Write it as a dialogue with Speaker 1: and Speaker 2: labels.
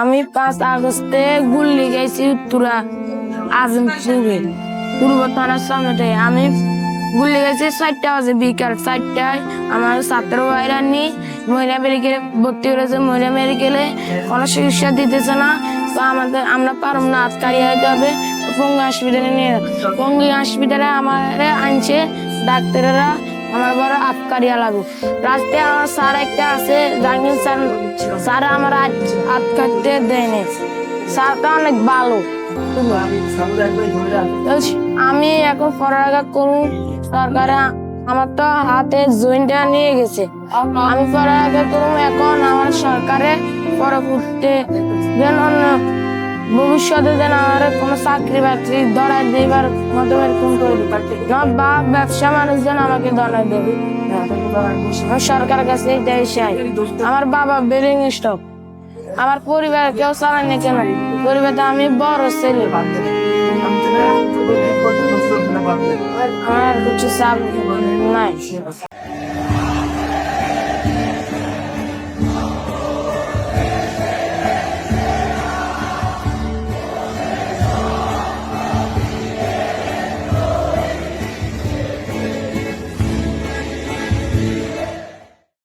Speaker 1: আমি পাঁচ আগস্টে গুল্লি গেছি উত্তরা আজমপুরে। পূর্ব থানার সামনে আমি গুল্লি গেছি চারটা বাজে বিকাল চারটায়। আমার ছাত্র ভাইরা নিয়ে মহিলা মেডিকেলে ভর্তি করেছে মহিলা মেডিকেলে কোনো চিকিৎসা দিতেছে না। তো আমাদের, আমরা পারব না আতকারি হইতে হবে। পঙ্গু হসপিটালে নিয়ে। পঙ্গু হসপিটালে আমার আনছে ডাক্তারেরা। আমার বড় আতকারিয়া লাগু রাস্তায় আমার স্যার একটা আছে জাহাঙ্গীর স্যার স্যার আমার আট কাটতে দেয়নি স্যারটা অনেক ভালো। আমি এখন পড়ালেখা করুন, সরকারে আমার তো হাতে জয়েন্টটা নিয়ে গেছে। আমি পড়ালেখা করুন, এখন আমার সরকারে পরবর্তী যেন অন্য- ভবিষ্যতে যেন আমার কোনো চাকরি বাকরি ধরাই দেবার মতো এরকম করে দিবে। আমার বাপ ব্যবসা মানুষ যেন আমাকে ধরাই দেবে। আমি সরকারের কাছে এটাই চাই। আমার বাবা বেরিং স্টক আমার পরিবার কেউ চালায় না কেন পরিবারে আমি বড় ছেলে আমার কিছু চাপ নাই।